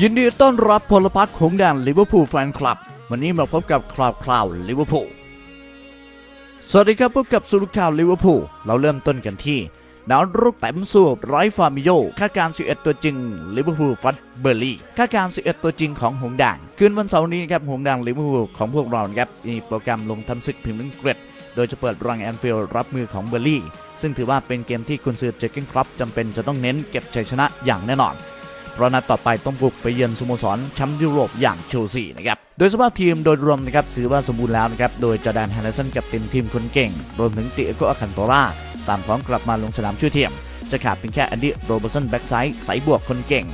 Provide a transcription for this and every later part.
ยินดีต้อนรับพลพักของแดนลิเวอร์พูลแฟนคลับ วันนี้มาพบกับคราวคราวลิเวอร์พูลสวัสดีครับพบกับสุรุข่าวลิเวอร์พูลเราเริ่มต้นกันที่ดาวรุกเต็มสูบไร้ฟามิโยคาการ 11 ตัวจริงลิเวอร์พูลฟัดเบอร์ลี่คาการ 11 ตัวจริงของหงด่าง คืนวันเสาร์นี้ครับหงด่างลิเวอร์พูลของพวกเราครับมีโปรแกรมลงทำศึกพิมพ์ลิงเกรดโดยจะเปิดรังแอนฟิลด์รับมือของเบอร์ลี่ซึ่งถือว่าเป็นเกมที่กุนซือเจคเกนครอปจำเป็นจะต้องเน้นเก็บชัยชนะอย่างแน่นอน เพราะนัดต่อไปต้องบุกไปเยือนสโมสรแชมป์ยุโรปอย่างเชลซีนะครับโดยสภาพทีมโดยรวมนะครับถือว่าสมบูรณ์แล้วนะครับโดยจอแดนแฮนเดอร์สันกับทีมทีมคนเก่ง รวมถึงติเอโกอาคันโตราตามพร้อมกลับมาลงสนามช่วยทีมจะขาดเพียงแค่แอนดี้โรเบอร์สันแบ็กไซด์สายบวกคนเก่ง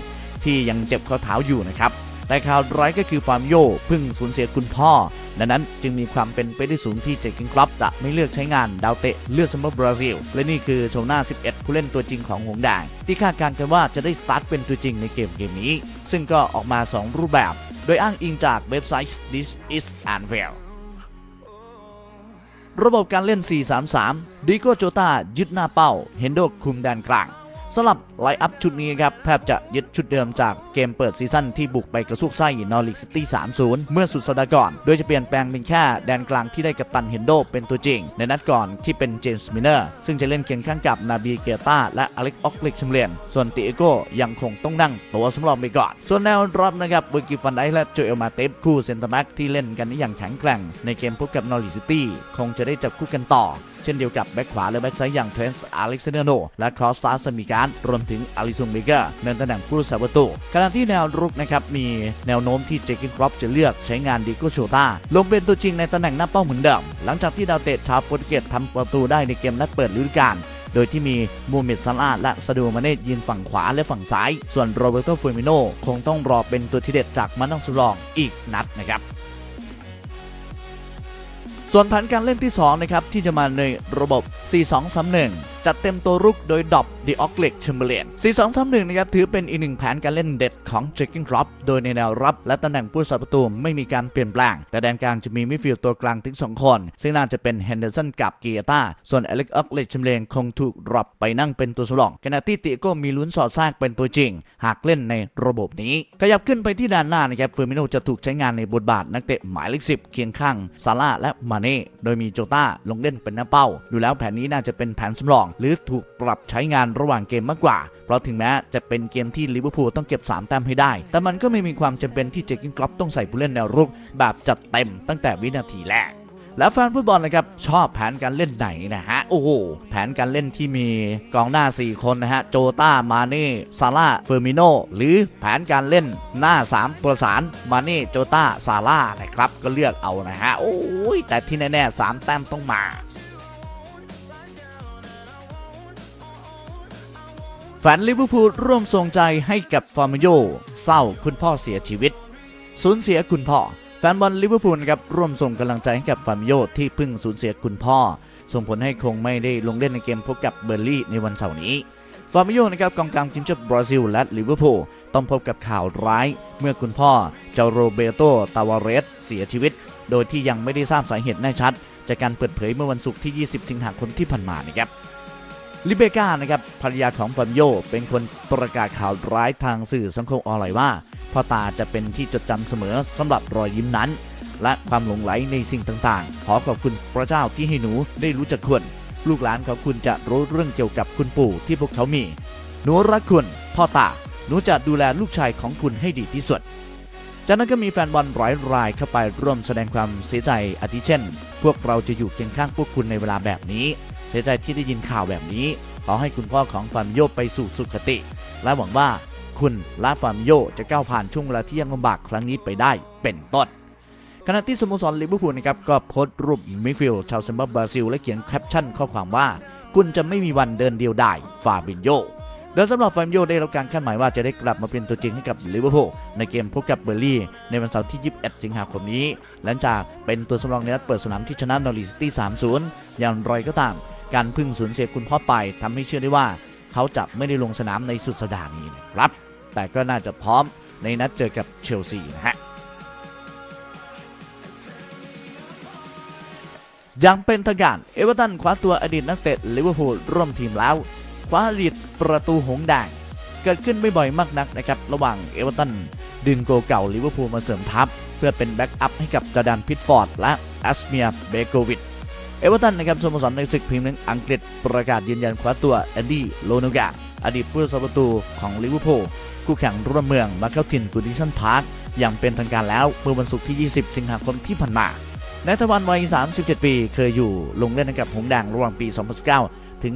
ที่ยังเจ็บข้อเท้าอยู่นะครับแต่ข่าวร้ายก็คือฟาร์มโยเพิ่งสูญเสียคุณพ่อ ดังนั้นจึงมีความเป็นไปได้สูงที่เจคกินครอปจะไม่เลือกใช้งานดาวเตะเลือดซัมเมอร์บราซิล และนี่คือโชว์หน้า 11 ผู้เล่นตัวจริงของหงส์แดงที่คาดการณ์กันว่าจะได้สตาร์ทเป็นตัวจริงในเกมเกมนี้ ซึ่งก็ออกมา 2 รูปแบบ โดยอ้างอิงจากเว็บไซต์ This is Anfield ระบบการเล่น 4-3-3 ดิโกโจตายึดหน้าเป้า เฮนโดคุมแดนกลาง สำหรับไลน์อัพชุดนี้ครับแทบจะยึดชุดเดิมจากเกมเปิดซีซั่นที่บุกไปกระซุกไส้นอริกซิตี้ 3-0 เมื่อสุดสัปดาห์ก่อน โดยจะเปลี่ยนแปลงเป็นแค่แดนกลางที่ได้กัปตันเฮนโดเป็นตัวจริง ในนัดก่อนที่เป็นเจมส์มิเนอร์ซึ่งจะเล่นเคียงข้างกับนาบีเกต้าและอเล็กออกเล็กชิมเลียน ส่วนติเอโกยังคงต้องนั่งตัวสำรองไปก่อน ส่วนแนวรับนะครับเวอร์กิฟันไดและโจเอลมาเตฟคู่เซนเตอร์แบ็กที่เล่นกันอย่างแข็งแกร่งในเกมพบกับนอริกซิตี้คงจะได้จับคู่กันต่อ เช่นเดียวกับแบ็คขวาและแบ็คซ้ายอย่างเทรนส์อเล็กซานเดรโนและคอสตาสมีการรวมถึงอาริซุงเบเกอร์ในตำแหน่งผู้รักษาประตูขณะที่แนวรุกนะครับมีแนวโน้มที่เจคินครอปจะเลือกใช้งานดิโกโชตาลงเป็นตัวจริงในตำแหน่งหน้าเป้าเหมือนเดิมหลังจากที่ดาวเตะชาวโปรตุเกสทำประตูได้ในเกมนัดเปิดฤดูกาลโดยที่มีมูเม็ดซาลาและซาดูมาเน่ยืนฝั่งขวาและฝั่งซ้าย ส่วนโรเบโตฟูมิโนคงต้องรอเป็นตัวที่เด็ดจากมันต้องสำรองอีกนัดนะครับ ส่วนแผนการเล่นที่2นะครับที่จะมาในระบบ 4-2-3-1 จัดเต็มตัวรุกโดยดอบดีออกเล็กเชมเบเลน4-2-3-1 นะครับถือเป็นอีกหนึ่งแผนการเล่นเด็ดของเจคกินครอปโดยในแนวรับและตำแหน่งผู้รักษาประตูไม่มีการเปลี่ยนแปลง แต่แดนกลางจะมีมิดฟิลด์ตัวกลางถึง 2 คน ซึ่งน่าจะเป็นเฮนเดอร์สันกับเกียตาส่วนเอเล็กออกเล็กเชมเบเลนคงถูกดรอปไปนั่งเป็นตัวสำรองขณะที่ติโก้มีลุ้นสอดแทรกเป็นตัวจริง หากเล่นในระบบนี้ ขยับขึ้นไปที่ด้านหน้านะครับเฟอร์มิโนจะถูกใช้งานในบทบาทนักเตะหมายเลขสิบเคียงข้างซาร่าและมาเน่โดยมีโจต้าลงเล่นเป็นหน้าเป้า ดูแล้วแผนนี้น่าจะเป็นแผนสำรอง หรือถูกปรับใช้งานระหว่างเกมมากกว่า เพราะถึงแม้จะเป็นเกมที่ลิเวอร์พูลต้องเก็บ 3 แต้มให้ได้ แต่มันก็ไม่มีความจำเป็นที่เจคินครอปต้องใส่ผู้เล่นแนวรุก แบบจัดเต็มตั้งแต่วินาทีแรกแล้วแฟนฟุตบอลนะครับชอบแผนการเล่นไหนนะฮะ โอ้โห แผนการเล่นที่มีกองหน้า 4 คนนะฮะ โจต้ามาเน่ซาร่าเฟอร์มิโนหรือแผนการเล่นหน้า 3 ประสานมาเน่โจต้าซาร่านะครับ ก็เลือกเอานะฮะ โอ้ยแต่ที่แน่ๆ3แต้มต้องมา แฟนลิเวอร์พูลร่วมส่งใจให้กับฟอร์มโยเศร้าคุณพ่อเสียชีวิต สูญเสียคุณพ่อ แฟนบอลลิเวอร์พูลครับร่วมส่งกำลังใจให้กับฟาร์มโยที่เพิ่งสูญเสียคุณพ่อ ส่งผลให้คงไม่ได้ลงเล่นในเกมพบกับเบอร์ลี่ในวันเสาร์นี้ฟาร์มโยนะครับกองกลางทีมชาติบราซิลและลิเวอร์พูลต้องพบกับข่าวร้ายเมื่อคุณพ่อเจาโรเบโตตาวาเรสเสียชีวิต โดยที่ยังไม่ได้ทราบสาเหตุแน่ชัด จากการเปิดเผยเมื่อวันศุกร์ที่ 20 สิงหาคมที่ผ่านมานะครับ ลิเบกานะครับภรรยาของฟาร์มโยเป็นคนประกาศข่าวร้ายทางสื่อสังคมออนไลน์ว่าพ่อตาจะเป็นที่จดจำเสมอสำหรับรอยยิ้มนั้น และความหลงไหลในสิ่งต่างๆ ขอขอบคุณพระเจ้าที่ให้หนูได้รู้จักคุณ ลูกหลานของคุณจะรู้เรื่องเกี่ยวกับคุณปู่ที่พวกเขามี หนูรักคุณพ่อตา หนูจะดูแลลูกชายของคุณให้ดีที่สุด จากนั้นก็มีแฟนบอลหลายรายเข้าไปร่วมแสดงความเสียใจอาทิเช่น พวกเราจะอยู่เคียงข้างพวกคุณในเวลาแบบนี้ สียใจที่ได้ยินข่าวแบบนี้ ขอให้คุณพ่อของฟาร์มโยไปสู่สุคติ และหวังว่าคุณและฟาร์มโยจะก้าวผ่านช่วงเวลาที่ยังลำบากครั้งนี้ไปได้เป็นต้นขณะที่สโมสรลิเวอร์พูลนะครับก็โพสต์รูปมิฟิลชาวเซมบับบราซิล และเขียนแคปชั่นข้อความว่า คุณจะไม่มีวันเดินเดียวได้ฟาบินโยโดยสำหรับฟาบินโยได้รับการคาดหมายว่าจะได้กลับมาเป็นตัวจริงให้กับลิเวอร์พูลในเกมพบกับเบอร์ลี่ ในวันเสาร์ที่ 21 สิงหาคมนี้ หลังจากเป็นตัวสำรองในนัดเปิดสนามที่ชนะนอริสตี้ 3-0 อย่างไรก็ตาม การพึ่งสูญเสียคุณพ่อไปทำให้เชื่อได้ว่า เขาจะไม่ได้ลงสนามในสุดสัปดาห์นี้นะครับ แต่ก็น่าจะพร้อมในนัดเจอกับเชลซีนะฮะยังเป็นทางการเอเวอร์ตันคว้าตัวอดีตนักเตะลิเวอร์พูลร่วมทีมแล้ว คว้าอดีตประตูหงแดงเกิดขึ้นไม่บ่อยมากนักนะครับ ระหว่างเอเวอร์ตันดึงโกเก่าลิเวอร์พูลมาเสริมทัพ เพื่อเป็นแบ็กอัพให้กับจอร์แดนพิตฟอร์ดและแอสเมียเบโกวิด เอเวอร์ตันนะครับสโมสรในศึกพรีเมียร์ลีกอังกฤษประกาศยืนยันคว้าตัวแอนดี้โลโนกาอดีตผู้รักษาประตูของลิเวอร์พูลคู่แข่งร่วมเมืองมาเข้าถิ่นกูดิชันพาร์คอย่างเป็นทางการแล้วเมื่อวันศุกร์ที่ 20 สิงหาคมที่ผ่านมาในตะวันวัย 37 ปี เคยอยู่ลงเล่นให้กับหงแดงระหว่างปี 2019 ถึง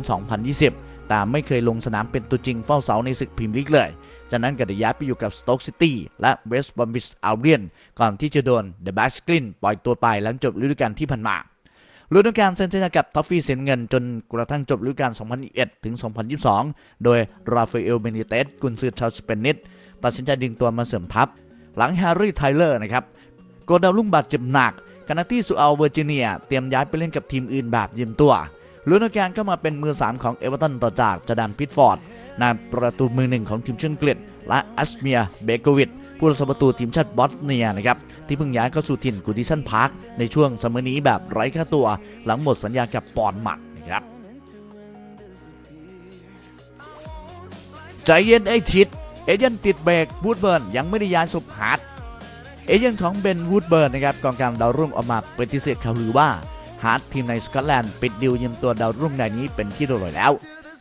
2020 แต่ไม่เคยลงสนามเป็นตัวจริงเฝ้าเสาในศึกพรีเมียร์ลีกเลย จากนั้นก็ได้ย้ายไปอยู่กับสโต๊กซิตี้และเวสต์บอมบิชอัลเบียนก่อนที่จะโดนเดอะแบชกลินปล่อยตัวไปหลังจบฤดูกาลที่ผ่านมา ฤดูกาลเซ็นสัญญากับท็อฟฟี่เสียเงินจนกระทั่งจบฤดูกาล 2021 ถึง 2022 โดยราฟาเอลเบนิเตสกุนซือชาวสเปนิสตัดสินใจดึงตัวมาเสริมทัพ หลังแฮร์รี่ไทเลอร์นะครับโกดาวลุ่งบาดเจ็บหนักขณะที่ซูอัลเวอร์จิเนีย เตรียมย้ายไปเล่นกับทีมอื่นแบบยืมตัวฤดูกาลก็มาเป็นมือ 3 ของเอเวอร์ตันต่อจากจอร์แดนพิตฟอร์ดนายประตูมือหนึ่งของทีมเชนเกลดและอัสเมียเบโกวิด ผู้รักษาประตูทีมชาติบอสเนียนะครับที่เพิ่งย้ายเข้าสู่ถิ่นกูดิชันพาร์คในช่วงซัมอนี้แบบไร้ค่าตัวหลังหมดสัญญากับปอนหมัดนะครับใจเย็นไอ้ทิดเอเจนติดเบรกวูดเบิร์นยังไม่ได้ย้ายสุบฮาร์ดเอเจนของเบนวูดเบิร์นนะครับกองกลางดาวรุ่งออกมาปฏิเสธข่าวลือว่าฮาร์ดทีมในสกอตแลนด์ปิดดิวยืมตัวดาวรุ่งรายนี้เป็นที่เรียบร้อยแล้ว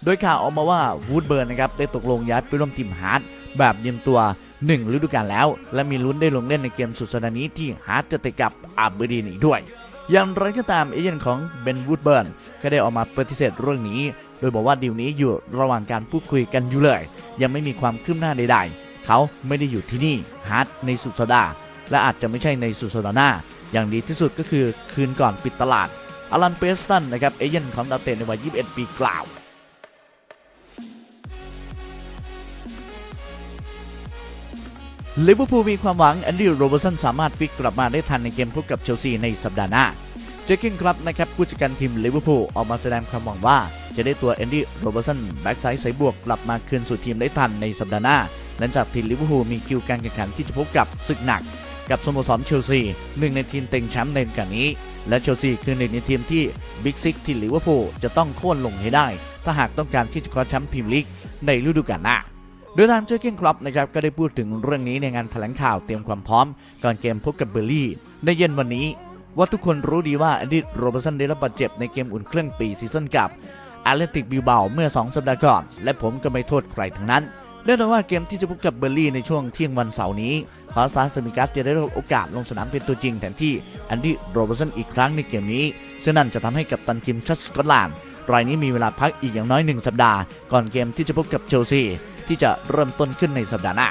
โดยข่าวออกมาว่าวูดเบิร์นนะครับได้ตกลงย้ายไปร่วมทีมฮาร์ดแบบยืมตัว 1ฤดูกาลแล้ว และมีลุ้นได้ลงเล่นในเกมสุดสัปดาห์นี้ที่ฮาร์ดจะเตะกับอาเบอดีนอีกด้วย อย่างไรก็ตามเอเจนต์ของเบนวูดเบิร์นก็ได้ออกมาปฏิเสธเรื่องนี้ โดยบอกว่าดีลนี้อยู่ระหว่างการพูดคุยกันอยู่เลย ยังไม่มีความคืบหน้าใดๆ เขาไม่ได้อยู่ที่นี่ฮาร์ดในสุดสัปดาห์และอาจจะไม่ใช่ในสุดสัปดาห์หน้า อย่างดีที่สุดก็คือคืนก่อนปิดตลาดอลันเปสตันนะครับเอเจนต์ของดาวเตนในวัย 21 ปีกล่าว ลิเวอร์พูลมีความหวังแอนดี้โรเบอร์สันสามารถฟิกกลับมาได้ทันในเกมพบกับเชลซีในสัปดาห์หน้าเจคกินครับนะครับผู้จัดการทีมลิเวอร์พูลออกมาแสดงความหวังว่า จะได้ตัวแอนดี้โรเบอร์สันแบ็กไซด์สายบวกกลับมาคืนสู่ทีมได้ทันในสัปดาห์หน้าหลังจากทีมลิเวอร์พูลมีคิวการแข่งขันที่จะพบกับศึกหนัก กับสโมสรเชลซีหนึ่งในทีมเต็งแชมป์ในกาลนี้ และเชลซีคือหนึ่งในทีมที่บิ๊กซิกที่ลิเวอร์พูลจะต้องโค่นลงให้ได้ ถ้าหากต้องการที่จะคว้าแชมป์พรีเมียร์ลีกในฤดูกาลหน้า โดยทางเจอร์เกนคลับนะครับก็ได้พูดถึงเรื่องนี้ในงานแถลงข่าวเตรียมความพร้อม ก่อนเกมพบกับเบอร์ลี่ในเย็นวันนี้ ว่าทุกคนรู้ดีว่าแอนดี้โรเบอร์สันได้รับบาดเจ็บในเกมอุ่นเครื่องปีซีซั่นกับแอตเลติกบิลเบาเมื่อ 2 สัปดาห์ก่อน และผมก็ไม่โทษใครทั้งนั้นแน่นอนว่าเกมที่จะพบกับเบอร์ลี่ในช่วงเที่ยงวันเสาร์นี้คอสตาสมิกัสจะได้รับโอกาสลงสนามเป็นตัวจริงแทนที่แอนดี้โรเบอร์สันอีกครั้งในเกมนี้ซึ่งนั่นจะทำให้กับตันทีมชัสกอตแลนด์รายนี้มีเวลาพักอีกอย่างน้อยหนึ่งสัปดาห์ ก่อนเกมที่จะพบกับเชลซี ที่จะเริ่มต้นขึ้นในสัปดาห์หน้า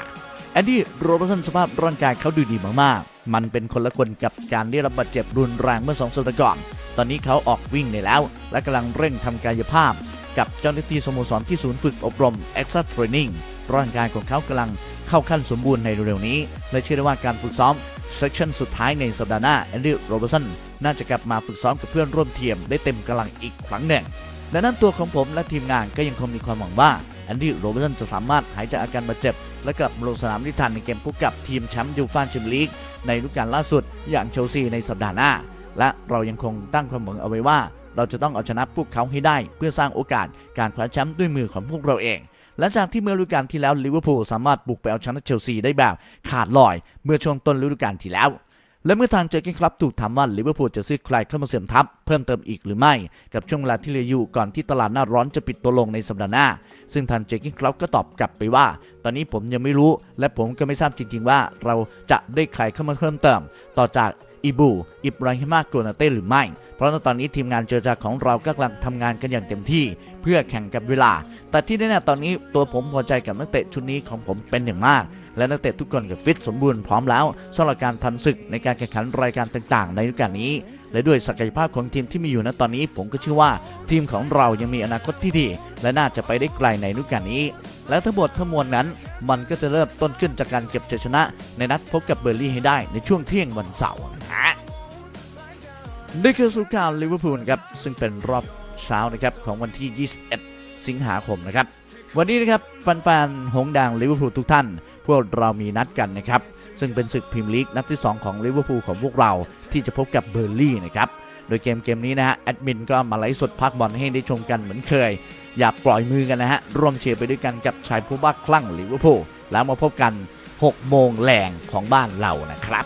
แอนดี้โรเบอร์สันสภาพร่างกายเขาดูดีมากๆ มันเป็นคนละคนกับการได้รับบาดเจ็บรุนแรงเมื่อสองสัปดาห์ก่อน ตอนนี้เขาออกวิ่งได้แล้ว และกำลังเร่งทำกายภาพ กับเจ้าหน้าที่สโมสรที่ศูนย์ฝึกอบรม Extra Training ร่างกายของเขากำลังเข้าขั้นสมบูรณ์ในเร็วๆนี้ และเชื่อได้ว่าการฝึกซ้อมเซสชั่นสุดท้ายในสัปดาห์หน้าแอนดี้โรเบอร์สันน่าจะกลับมาฝึกซ้อมกับเพื่อนร่วมทีมได้เต็มกำลังอีกครั้งหนึ่งดังนั้นตัวของผมและทีมงานก็ยังคงมีความหวังว่า แอนดี้โรเบอร์สันจะสามารถหายจากอาการบาดเจ็บ และกลับลงสนามได้ทันในเกมพบกับทีมแชมป์ยูฟ่าแชมเปี้ยนลีกในฤดูกาลล่าสุดอย่างเชลซีในสัปดาห์หน้า และเรายังคงตั้งความหวังเอาไว้ว่า เราจะต้องเอาชนะพวกเขาให้ได้ เพื่อสร้างโอกาสการคว้าแชมป์ด้วยมือของพวกเราเองหลังจากที่เมื่อฤดูกาลที่แล้วลิเวอร์พูลสามารถบุกไปเอาชนะเชลซีได้แบบขาดลอย เมื่อช่วงต้นฤดูกาลที่แล้ว และเมื่อทางเจอร์เกนครับถูกถามว่าลิเวอร์พูลจะซื้อใครเข้ามาเสริมทัพเพิ่มเติมอีกหรือไม่ กับช่วงเวลาที่เหลืออยู่ก่อนที่ตลาดหน้าร้อนจะปิดตัวลงในสัปดาห์หน้า ซึ่งทางเจอร์เกนครับก็ตอบกลับไปว่า ตอนนี้ผมยังไม่รู้ และผมก็ไม่ทราบจริง ๆ ว่า เราจะได้ใครเข้ามาเพิ่มเติม ต่อจากอิบูอิบราฮิมาโกนาเต้หรือไม่ เพราะในตอนนี้ทีมงานเจรจาของเราก็กำลังทำงานกันอย่างเต็มที่ เพื่อแข่งกับเวลา แต่ที่แน่ๆตอนนี้ตัวผมพอใจกับนักเตะชุดนี้ของผมเป็นอย่างมาก และนักเตะทุกคนก็ฟิตสมบูรณ์พร้อมแล้วสำหรับการทำศึกในการแข่งขันรายการต่างๆ ในฤดูกาลนี้ และด้วยศักยภาพของทีมที่มีอยู่ณตอนนี้ ผมก็เชื่อว่า ทีมของเรายังมีอนาคตที่ดี และน่าจะไปได้ไกลในฤดูกาลนี้และทั้งหมดทั้งมวลนั้น มันก็จะเริ่มต้นขึ้นจากการเก็บชัยชนะ ในนัดพบกับเบอร์ลี่ให้ได้ในช่วงเที่ยงวันเสาร์นะฮะนี่คือสุข่าวลิเวอร์พูลครับ ซึ่งเป็นรอบ เช้านะครับของวันที่ 21 สิงหาคมนะครับ วันนี้นะครับแฟนๆหงส์แดงลิเวอร์พูลทุกท่าน พวกเรามีนัดกันนะครับ ซึ่งเป็นศึกพรีเมียร์ลีกนัดที่ 2 ของลิเวอร์พูลของพวกเราที่จะพบกับเบอร์ลี่นะครับโดยเกมเกมนี้นะฮะแอดมินก็มาไลฟ์สดพักบอลให้ได้ชมกันเหมือนเคย อย่าปล่อยมือกันนะฮะร่วมเชียร์ไปด้วยกันกับชายผู้บ้าคลั่งลิเวอร์พูลแล้วมาพบกัน 6 โมงแรงของบ้านเรานะครับ